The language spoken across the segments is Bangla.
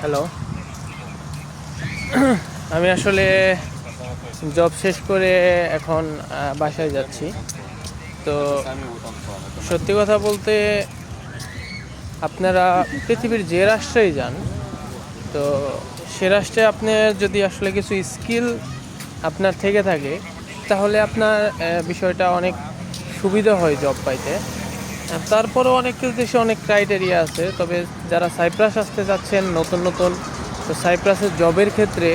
হ্যালো আমি আসলে জব শেষ করে এখন বাসায় যাচ্ছি। তো সত্যি কথা বলতে আপনারা পৃথিবীর যে রাষ্ট্রেই যান, তো সে রাষ্ট্রে আপনার যদি আসলে কিছু স্কিল আপনার থেকে থাকে, তাহলে আপনার বিষয়টা অনেক সুবিধা হয় জব পাইতে। তারপরেও অনেক দেশে অনেক ক্রাইটেরিয়া আছে, তবে যারা সাইপ্রাস আসতে যাচ্ছেন, নতুন নতুন, তো সাইপ্রাসের জবের ক্ষেত্রে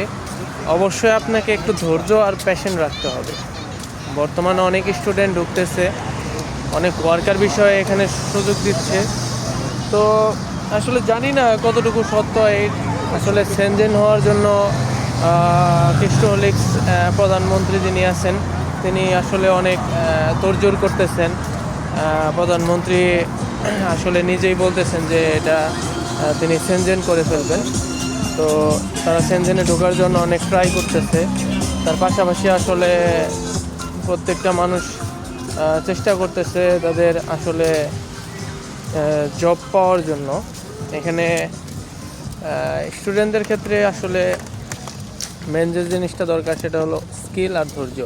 অবশ্যই আপনাকে একটু ধৈর্য আর প্যাশন রাখতে হবে। বর্তমানে অনেক স্টুডেন্ট ঢুকতেছে, অনেক ওয়ার্কার বিষয়ে এখানে সুযোগ দিচ্ছে। তো আসলে জানি না কতটুকু সত্য এই আসলে সেনজেন হওয়ার জন্য ক্রিস্টোলিক্স প্রধানমন্ত্রী যিনি আছেন, তিনি আসলে অনেক তোড়জোড় করতেছেন। প্রধানমন্ত্রী আসলে নিজেই বলতেছেন যে এটা তিনি সেনজেন করে ফেলবেন। তো তারা সেনজেনে ঢোকার জন্য অনেক ট্রাই করতেছে। তার পাশাপাশি আসলে প্রত্যেকটা মানুষ চেষ্টা করতেছে তাদের আসলে জব পাওয়ার জন্য। এখানে স্টুডেন্টদের ক্ষেত্রে আসলে মেন যে জিনিসটা দরকার সেটা হলো স্কিল আর ধৈর্য।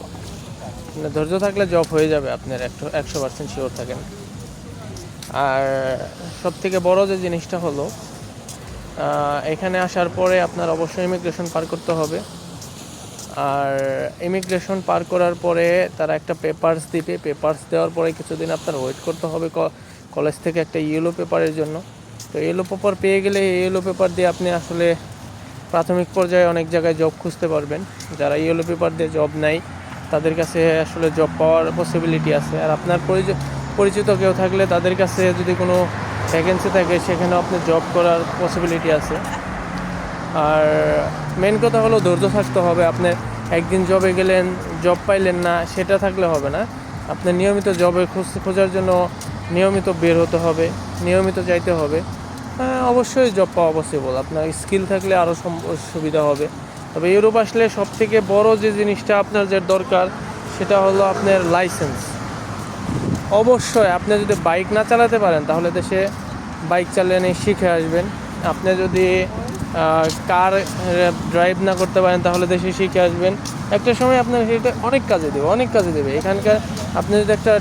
মানে ধৈর্য থাকলে জব হয়ে যাবে আপনার, একশো একশো পার্সেন্ট শিওর থাকেন। আর সব থেকে বড় যে জিনিসটা হলো এখানে আসার পরে আপনার অবশ্যই ইমিগ্রেশন পার করতে হবে। আর ইমিগ্রেশন পার করার পরে তারা একটা পেপারস দিবে। পেপারস দেওয়ার পরে কিছুদিন আপনার ওয়েট করতে হবে কলেজ থেকে একটা ইয়েলো পেপারের জন্য। তো ইয়েলো পেপার পেয়ে গেলে ইয়েলো পেপার দিয়ে আপনি আসলে প্রাথমিক পর্যায়ে অনেক জায়গায় জব খুঁজতে পারবেন। যারা ইয়েলো পেপার দিয়ে জব নেয় তাদের কাছে আসলে জব পাওয়ার পসিবিলিটি আছে। আর আপনার পরিচ- পরিচিত কেউ থাকলে তাদের কাছে যদি কোনো ভ্যাকেন্সি থাকে সেখানেও আপনি জব করার পসিবিলিটি আছে। আর মেন কথা হলো ধৈর্য থাকতে হবে। আপনি একদিন জবে গেলেন জব পাইলেন না সেটা থাকলে হবে না। আপনি নিয়মিত জবে খোঁজ খোঁজার জন্য নিয়মিত বের হতে হবে নিয়মিত যাইতে হবে। হ্যাঁ, অবশ্যই জব পাওয়া পসিবল আপনার স্কিল থাকলে আরও সুবিধা হবে। তবে ইউরোপ আসলে সব থেকে বড় যে জিনিসটা আপনার যে দরকার, সেটা হলো আপনার লাইসেন্স অবশ্যই আপনি যদি বাইক না চালাতে পারেন, তাহলে দেশে বাইক চালানো শিখে আসবেন। আপনি যদি কার ড্রাইভ না করতে পারেন, তাহলে দেশে শিখে আসবেন। একটা সময় আপনার সেটা অনেক কাজে দেবে, অনেক কাজে দেবে। এখানকার আপনি যদি একটা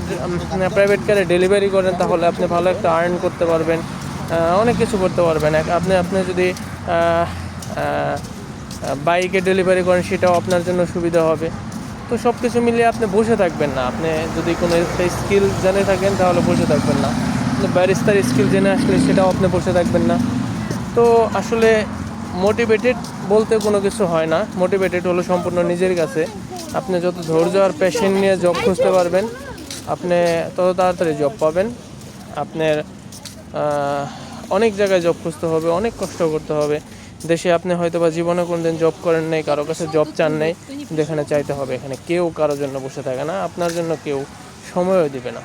প্রাইভেট কারে ডেলিভারি করেন, তাহলে আপনি ভালো একটা আর্ন করতে পারবেন অনেক কিছু করতে পারবেন। আপনি আপনি যদি বাইকে ডেলিভারি করেন সেটাও আপনার জন্য সুবিধা হবে। তো সব কিছু মিলিয়ে আপনি বসে থাকবেন না। আপনি যদি কোনো স্কিল জেনে থাকেন, তাহলে বসে থাকবেন না। ব্যারিস্তার স্কিল জেনে আসলে সেটাও আপনি বসে থাকবেন না। তো আসলে মোটিভেটেড বলতে কোনো কিছু হয় না। মোটিভেটেড হলো সম্পূর্ণ নিজের কাছে। আপনি যত ধৈর্য আর প্যাশন নিয়ে জব খুঁজতে পারবেন, আপনি তত তাড়াতাড়ি জব পাবেন। আপনার অনেক জায়গায় জব খুঁজতে হবে, অনেক কষ্ট করতে হবে। দেশে আপনি হয়তো বা জীবনে কোনোদিন জব করেন নাই কারও কাছে জব চান নাই যেখানে চাইতে হবে এখানে কেউ কারোর জন্য বসে থাকে না আপনার জন্য কেউ সময়ও দিবে না।